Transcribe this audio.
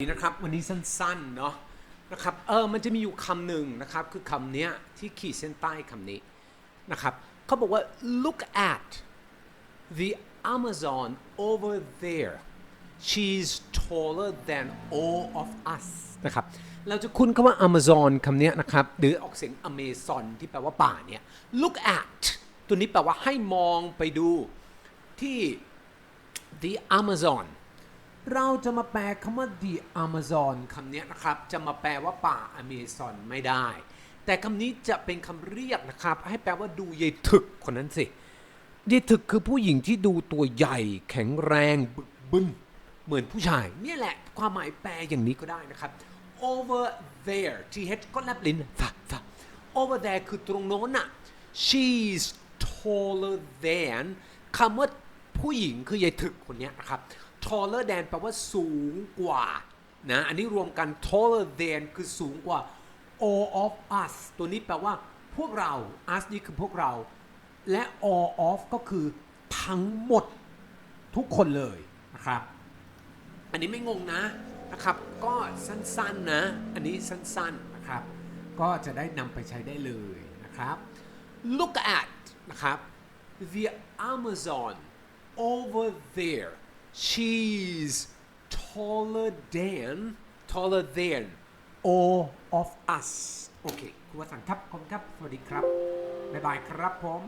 นี่นะครับวันนี้สั้นๆเนาะนะครับเออมันจะมีอยู่คำหนึ่งนะครับคือคำเนี้ยที่ขีดเส้นใต้คำนี้นะครับเขาบอกว่า look at the Amazon over there she's taller than all of us นะครับเราจะคุ้นคำว่า Amazon คำนี้นะครับหรือออกเสียง Amazon ที่แปลว่าป่าเนี่ย look at ตัวนี้แปลว่าให้มองไปดูที่ the Amazon เราจะมาแปลคำว่า the Amazon คำนี้นะครับ จะมาแปลว่าป่าอเมซอนไม่ได้ แต่คำนี้จะเป็นคำเรียกนะครับ ให้แปลว่าดูยายถึกคนนั้นสิยายถึกคือผู้หญิงที่ดูตัวใหญ่ แข็งแรงบึกบึนเหมือนผู้ชาย เนี่ยแหละความหมายแปลอย่างนี้ก็ได้นะครับ over there th ก็แลบลิ้นฟะฟะ over there คือตรงโน้นน่ะ she's taller than คำว่าผู้หญิงคือยายถึกคนนี้นะครับ taller than แปลว่าสูงกว่านะอันนี้รวมกัน taller than คือสูงกว่า all of us ตัวนี้แปลว่าพวกเรา us นี่คือพวกเรา และ all of ก็คือทั้งหมดทุกคนเลยนะครับ อันนี้ไม่งงนะนะครับ ก็สั้นๆนะ อันนี้สั้นๆนะครับ ก็จะได้นำไปใช้ได้เลยนะครับ look at นะครับ the Amazon over there she's taller than taller than all of us โอเคคุณวสันต์ครับขอบคุณครับ สวัสดีครับ บ๊ายบายครับผม